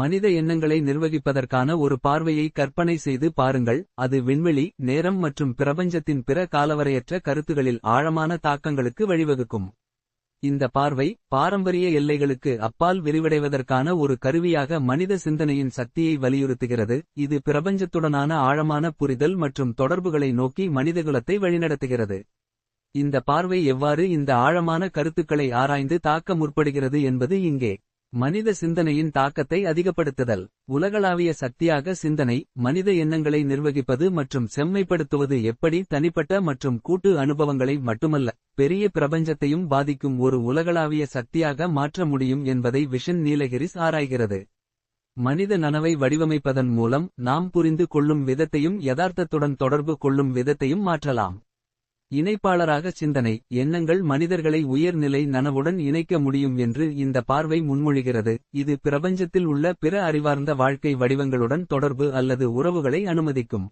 மனித எண்ணங்களை நிர்வகிப்பதற்கான ஒரு பார்வையை கற்பனை செய்து பாருங்கள். அது விண்வெளி நேரம் மற்றும் பிரபஞ்சத்தின் பிற காலவரையற்ற கருத்துகளில் ஆழமான தாக்கங்களுக்கு வழிவகுக்கும். இந்த பார்வை பாரம்பரிய எல்லைகளுக்கு அப்பால் விரிவடைவதற்கான ஒரு கருவியாக மனித சிந்தனையின் சக்தியை வலியுறுத்துகிறது. இது பிரபஞ்சத்துடனான ஆழமான புரிதல் மற்றும் தொடர்புகளை நோக்கி மனிதகுலத்தை வழிநடத்துகிறது. இந்த பார்வை எவ்வாறு இந்த ஆழமான கருத்துக்களை ஆராய்ந்து தாக்க முற்படுகிறது என்பது இங்கே. மனித சிந்தனையின் தாக்கத்தை அதிகப்படுத்துதல். உலகளாவிய சக்தியாக சிந்தனை மனித எண்ணங்களை நிர்வகிப்பது மற்றும் செம்மைப்படுத்துவது எப்படி தனிப்பட்ட மற்றும் கூட்டு அனுபவங்களை மட்டுமல்ல பெரிய பிரபஞ்சத்தையும் பாதிக்கும் ஒரு உலகளாவிய சக்தியாக மாற்ற முடியும் என்பதை விஷன் நீலகிரிஸ் ஆராய்கிறது. மனித நனவை வடிவமைப்பதன் மூலம் நாம் புரிந்து கொள்ளும் விதத்தையும் யதார்த்தத்துடன் தொடர்பு கொள்ளும் விதத்தையும் மாற்றலாம். இணைப்பாளராக சிந்தனை எண்ணங்கள் மனிதர்களை உயர்நிலை நனவுடன் இணைக்க முடியும் என்று இந்த பார்வை முன்மொழிகிறது. இது பிரபஞ்சத்தில் உள்ள பிற அறிவார்ந்த வாழ்க்கை வடிவங்களுடன் தொடர்பு அல்லது உறவுகளை அனுமதிக்கும்.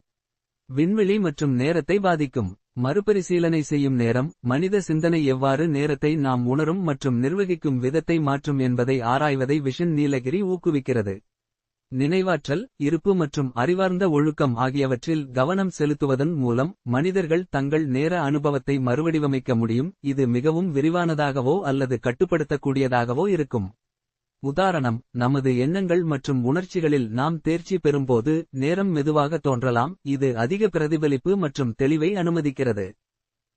விண்வெளி மற்றும் நேரத்தை பாதிக்கும். மறுபரிசீலனை செய்யும் நேரம் மனித சிந்தனை எவ்வாறு நேரத்தை நாம் உணரும் மற்றும் நிர்வகிக்கும் விதத்தை மாற்றும் என்பதை ஆராய்வதை விஷன் நீலகிரி ஊக்குவிக்கிறது. நினைவாற்றல் இருப்பு மற்றும் அறிவார்ந்த ஒழுக்கம் ஆகியவற்றில் கவனம் செலுத்துவதன் மூலம் மனிதர்கள் தங்கள் நேர அனுபவத்தை மறுவடிவமைக்க முடியும். இது மிகவும் விரிவானதாகவோ அல்லது கட்டுப்படுத்தக்கூடியதாகவோ இருக்கும். உதாரணம் நமது எண்ணங்கள் மற்றும் உணர்ச்சிகளில் நாம் தேர்ச்சி பெறும்போது நேரம் மெதுவாக தோன்றலாம். இது அதிக பிரதிபலிப்பு மற்றும் தெளிவை அனுமதிக்கிறது.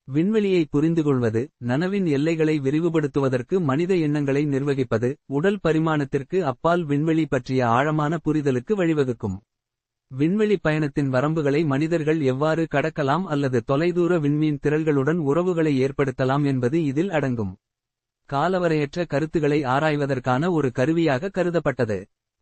விண்வெளியை புரிந்துகொள்வது நனவின் எல்லைகளை விரிவுபடுத்துவதற்கு மனித எண்ணங்களை நிர்வகிப்பது உடல் பரிமாணத்திற்கு அப்பால் விண்வெளி பற்றிய ஆழமான புரிதலுக்கு வழிவகுக்கும். விண்வெளி பயணத்தின் வரம்புகளை மனிதர்கள் எவ்வாறு கடக்கலாம் அல்லது தொலைதூர விண்மீன் திரள்களுடன் உறவுகளை ஏற்படுத்தலாம் என்பது இதில் அடங்கும். காலவரையற்ற கருத்துகளை ஆராய்வதற்கான ஒரு கருவியாக கருதப்பட்டது.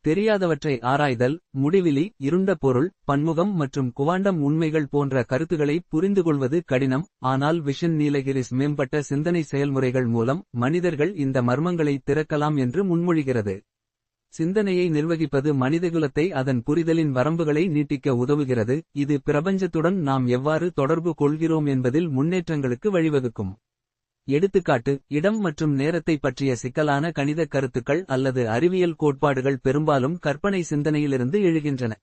தெரியாதவற்றை ஆராய்தல் முடிவிலி இருண்ட பொருள் பன்முகம் மற்றும் குவாண்டம் உண்மைகள் போன்ற கருத்துக்களை புரிந்துகொள்வது கடினம். ஆனால் விஷன் நீலகிரிஸ் மேம்பட்ட சிந்தனை செயல்முறைகள் மூலம் மனிதர்கள் இந்த மர்மங்களை திறக்கலாம் என்று முன்மொழிகிறது. சிந்தனையை நிர்வகிப்பது மனிதகுலத்தை அதன் புரிதலின் வரம்புகளை நீட்டிக்க உதவுகிறது. இது பிரபஞ்சத்துடன் நாம் எவ்வாறு தொடர்பு கொள்கிறோம் என்பதில் முன்னேற்றங்களுக்கு வழிவகுக்கும். எடுத்துக்காட்டு இடம் மற்றும் நேரத்தை பற்றிய சிக்கலான கணித கருத்துக்கள் அல்லது அறிவியல் கோட்பாடுகள் பெரும்பாலும் கற்பனை சிந்தனையிலிருந்து எழுகின்றன.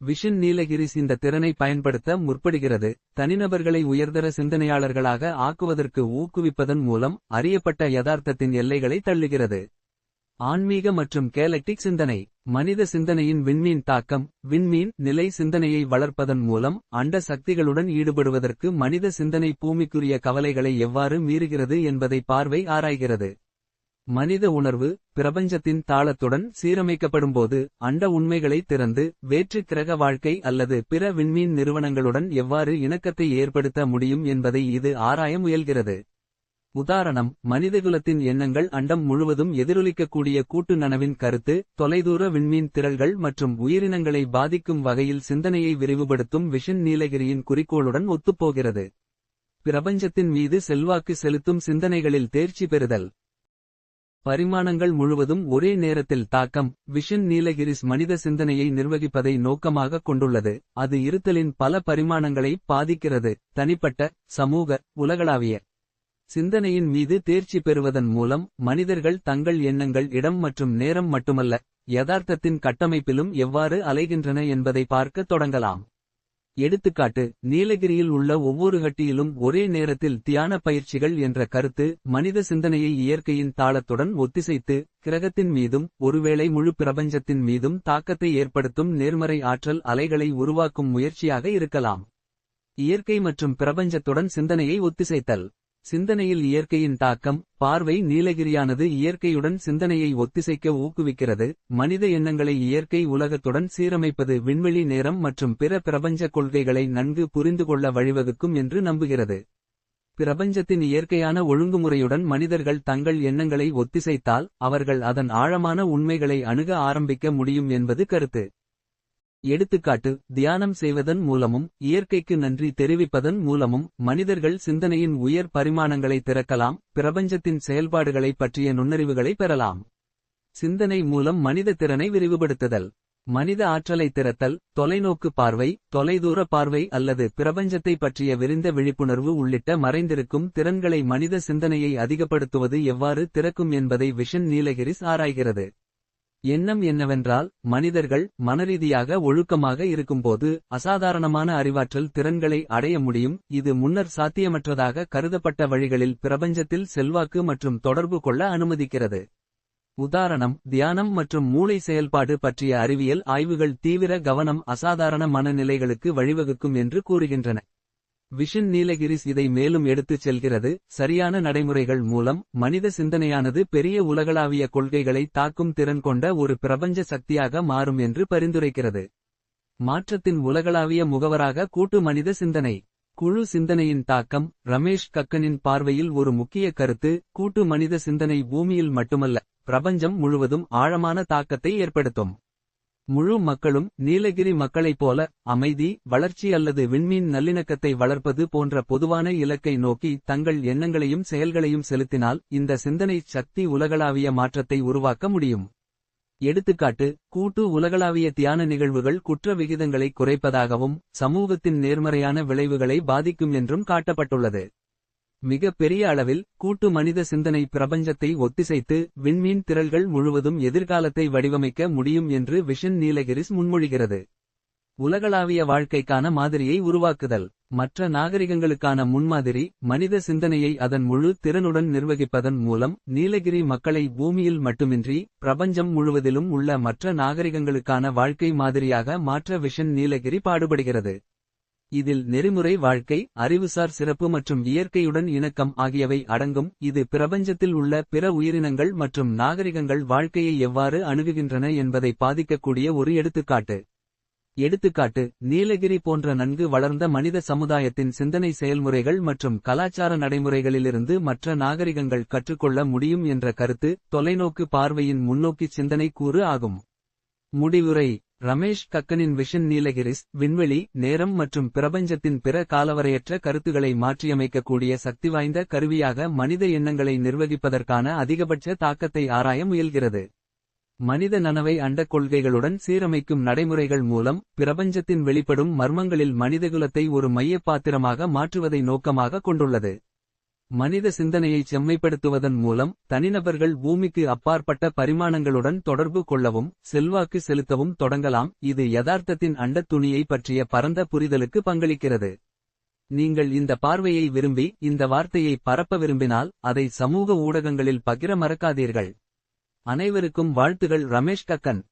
விஷன் நீலகிரிஸ் இந்த திறனை பயன்படுத்த முற்படுகிறது. தனிநபர்களை உயர்தர சிந்தனையாளர்களாக ஆக்குவதற்கு ஊக்குவிப்பதன் மூலம் அறியப்பட்ட யதார்த்தத்தின் எல்லைகளை தள்ளுகிறது. ஆன்மீக மற்றும் கேலக்டிக் சிந்தனை மனித சிந்தனையின் விண்மீன் தாக்கம் விண்மீன் நிலை சிந்தனையை வளர்ப்பதன் மூலம் அண்ட சக்திகளுடன் ஈடுபடுவதற்கு மனித சிந்தனை பூமிக்குரிய கவலைகளை எவ்வாறு மீறுகிறது என்பதை பார்வை ஆராய்கிறது. மனித உணர்வு பிரபஞ்சத்தின் தாளத்துடன் சீரமைக்கப்படும்போது அண்ட உண்மைகளை திறந்து வேற்று கிரக வாழ்க்கை அல்லது பிற விண்மீன் நிறுவனங்களுடன் எவ்வாறு இணக்கத்தை ஏற்படுத்த முடியும் என்பதை இது ஆராய முயல்கிறது. உதாரணம் மனிதகுலத்தின் எண்ணங்கள் அண்டம் முழுவதும் எதிரொலிக்கக்கூடிய கூட்டு நனவின் கருத்து தொலைதூர விண்மீன் திரள்கள் மற்றும் உயிரினங்களை பாதிக்கும் வகையில் சிந்தனையை விரிவுபடுத்தும் விஷன் நீலகிரியின் குறிக்கோளுடன் ஒத்துப்போகிறது. பிரபஞ்சத்தின் மீது செல்வாக்கு செலுத்தும் சிந்தனைகளில் தேர்ச்சி பெறுதல். பரிமாணங்கள் முழுவதும் ஒரே நேரத்தில் தாக்கம் விஷன் நீலகிரிஸ் மனித சிந்தனையை நிர்வகிப்பதை நோக்கமாக கொண்டுள்ளது. அது இருத்தலின் பல பரிமாணங்களை பாதிக்கிறது. தனிப்பட்ட சமூக உலகளாவிய சிந்தனையின் மீது தேர்ச்சி பெறுவதன் மூலம் மனிதர்கள் தங்கள் எண்ணங்கள் இடம் மற்றும் நேரம் மட்டுமல்ல யதார்த்தத்தின் கட்டமைப்பிலும் எவ்வாறு அலைகின்றன என்பதை பார்க்க தொடங்கலாம். எடுத்துக்காட்டு நீலகிரியில் உள்ள ஒவ்வொரு கட்டியிலும் ஒரே நேரத்தில் தியான பயிற்சிகள் என்ற கருத்து மனித சிந்தனையை இயற்கையின் தாளத்துடன் ஒத்திசைத்து கிரகத்தின் மீதும் ஒருவேளை முழு பிரபஞ்சத்தின் மீதும் தாக்கத்தை ஏற்படுத்தும் நேர்மறை ஆற்றல் அலைகளை உருவாக்கும் முயற்சியாக இருக்கலாம். இயற்கை மற்றும் பிரபஞ்சத்துடன் சிந்தனையை ஒத்திசைத்தல். சிந்தனையில் இயற்கையின் தாக்கம் பார்வை நீலகிரியானது இயற்கையுடன் சிந்தனையை ஒத்திசைக்க ஊக்குவிக்கிறது. மனித எண்ணங்களை இயற்கை உலகத்துடன் சீரமைப்பது விண்வெளி நேரம் மற்றும் பிற பிரபஞ்ச கொள்கைகளை நன்கு புரிந்துகொள்ள வழிவகுக்கும் என்று நம்புகிறது. பிரபஞ்சத்தின் இயற்கையான ஒழுங்குமுறையுடன் மனிதர்கள் தங்கள் எண்ணங்களை ஒத்திசைத்தால் அவர்கள் அதன் ஆழமான உண்மைகளை அணுக ஆரம்பிக்க முடியும் என்பது கருத்து. எடுத்துக்காட்டு தியானம் செய்வதன் மூலமும் இயற்கைக்கு நன்றி தெரிவிப்பதன் மூலமும் மனிதர்கள் சிந்தனையின் உயர் பரிமாணங்களை திறக்கலாம் பிரபஞ்சத்தின் செயல்பாடுகளை பற்றிய நுண்ணறிவுகளை பெறலாம். சிந்தனை மூலம் மனித திறனை விரிவுபடுத்துதல். மனித ஆற்றலை திறத்தல் தொலைநோக்கு பார்வை தொலைதூர பார்வை அல்லது பிரபஞ்சத்தை பற்றிய விரிந்த விழிப்புணர்வு உள்ளிட்ட மறைந்திருக்கும் திறன்களை மனித சிந்தனையை அதிகப்படுத்துவது எவ்வாறு திறக்கும் என்பதை விஷன் நீலகிரிஸ் ஆராய்கிறது. எண்ணம் என்னவென்றால் மனிதர்கள் மனரீதியாக ஒழுக்கமாக இருக்கும்போது அசாதாரணமான அறிவாற்றல் திறன்களை அடைய முடியும். இது முன்னர் சாத்தியமற்றதாக கருதப்பட்ட வழிகளில் பிரபஞ்சத்தில் செல்வாக்கு மற்றும் தொடர்பு கொள்ள அனுமதிக்கிறது. உதாரணம் தியானம் மற்றும் மூளை செயல்பாடு பற்றிய அறிவியல் ஆய்வுகள் தீவிர கவனம் அசாதாரண மனநிலைகளுக்கு வழிவகுக்கும் என்று கூறுகின்றன. விஷன் நீலகிரிஸ் இதை மேலும் எடுத்துச் செல்கிறது. சரியான நடைமுறைகள் மூலம் மனித சிந்தனையானது பெரிய உலகளாவிய கொள்கைகளை தாக்கும் திறன் கொண்ட ஒரு பிரபஞ்ச சக்தியாக மாறும் என்று பரிந்துரைக்கிறது. மாற்றத்தின் உலகளாவிய முகவராக கூட்டு மனித சிந்தனை. குழு சிந்தனையின் தாக்கம் ரமேஷ் கக்கனின் பார்வையில் ஒரு முக்கிய கருத்து. கூட்டு மனித சிந்தனை பூமியில் மட்டுமல்ல பிரபஞ்சம் முழுவதும் ஆழமான தாக்கத்தை ஏற்படுத்தும். முழு மக்களும் நீலகிரி மக்களைப் போல அமைதி வளர்ச்சி அல்லது விண்மீன் நல்லிணக்கத்தை வளர்ப்பது போன்ற பொதுவான இலக்கை நோக்கி தங்கள் எண்ணங்களையும் செயல்களையும் செலுத்தினால் இந்த சிந்தனை சக்தி உலகளாவிய மாற்றத்தை உருவாக்க முடியும். எடுத்துக்காட்டு கூட்டு உலகளாவிய தியான நிகழ்வுகள் குற்ற விகிதங்களை குறைப்பதாகவும் சமூகத்தின் நேர்மறையான விளைவுகளை பாதிக்கும் என்றும் காட்டப்பட்டுள்ளது. மிக பெரிய அளவில் கூட்டு மனித சிந்தனை பிரபஞ்சத்தை ஒத்திசைத்து விண்மீன் திரள்கள் முழுவதும் எதிர்காலத்தை வடிவமைக்க முடியும் என்று விஷன் நீலகிரிஸ் முன்மொழிகிறது. உலகளாவிய வாழ்க்கைக்கான மாதிரியை உருவாக்குதல். மற்ற நாகரிகங்களுக்கான முன்மாதிரி மனித சிந்தனையை அதன் முழு திறனுடன் நிர்வகிப்பதன் மூலம் நீலகிரி மக்களை பூமியில் மட்டுமின்றி பிரபஞ்சம் முழுவதிலும் உள்ள மற்ற நாகரிகங்களுக்கான வாழ்க்கை மாதிரியாக மாற்ற விஷன் நீலகிரி பாடுபடுகிறது. இதில் நெறிமுறை வாழ்க்கை அறிவுசார் சிறப்பு மற்றும் இயற்கையுடன் இணக்கம் ஆகியவை அடங்கும். இது பிரபஞ்சத்தில் உள்ள பிற உயிரினங்கள் மற்றும் நாகரிகங்கள் வாழ்க்கையை எவ்வாறு அணுகுகின்றன என்பதை பாதிக்கக்கூடிய ஒரு எடுத்துக்காட்டு. எடுத்துக்காட்டு நீலகிரி போன்ற நன்கு வளர்ந்த மனித சமுதாயத்தின் சிந்தனை செயல்முறைகள் மற்றும் கலாச்சார நடைமுறைகளிலிருந்து மற்ற நாகரிகங்கள் கற்றுக்கொள்ள முடியும் என்ற கருத்து தொலைநோக்கு பார்வையின் முன்னோக்கி சிந்தனை கூறு ஆகும். முடிவுரை ரமேஷ் கக்கனின் விஷன் நீலகிரிஸ் விண்வெளி நேரம் மற்றும் பிரபஞ்சத்தின் பிற காலவரையற்ற கருத்துகளை மாற்றியமைக்கக்கூடிய சக்திவாய்ந்த கருவியாக மனித எண்ணங்களை நிர்வகிப்பதற்கான அதிகபட்ச தாக்கத்தை ஆராய முயல்கிறது. மனித நனவை அண்டக் கொள்கைகளுடன் சீரமைக்கும் நடைமுறைகள் மூலம் பிரபஞ்சத்தின் வெளிப்படும் மர்மங்களில் மனிதகுலத்தை ஒரு மையப் பாத்திரமாக மாற்றுவதை நோக்கமாக கொண்டுள்ளது. மனித சிந்தனையை செம்மைப்படுத்துவதன் மூலம் தனிநபர்கள் பூமிக்கு அப்பாற்பட்ட பரிமாணங்களுடன் தொடர்பு கொள்ளவும் செல்வாக்கு செலுத்தவும் தொடங்கலாம். இது யதார்த்தத்தின் அண்டத் துணியை பற்றிய பரந்த புரிதலுக்கு பங்களிக்கிறது. நீங்கள் இந்த பார்வையை விரும்பி இந்த வார்த்தையை பரப்ப விரும்பினால் அதை சமூக ஊடகங்களில் பகிர மறக்காதீர்கள். அனைவருக்கும் வாழ்த்துகள் ரமேஷ் கக்கன்.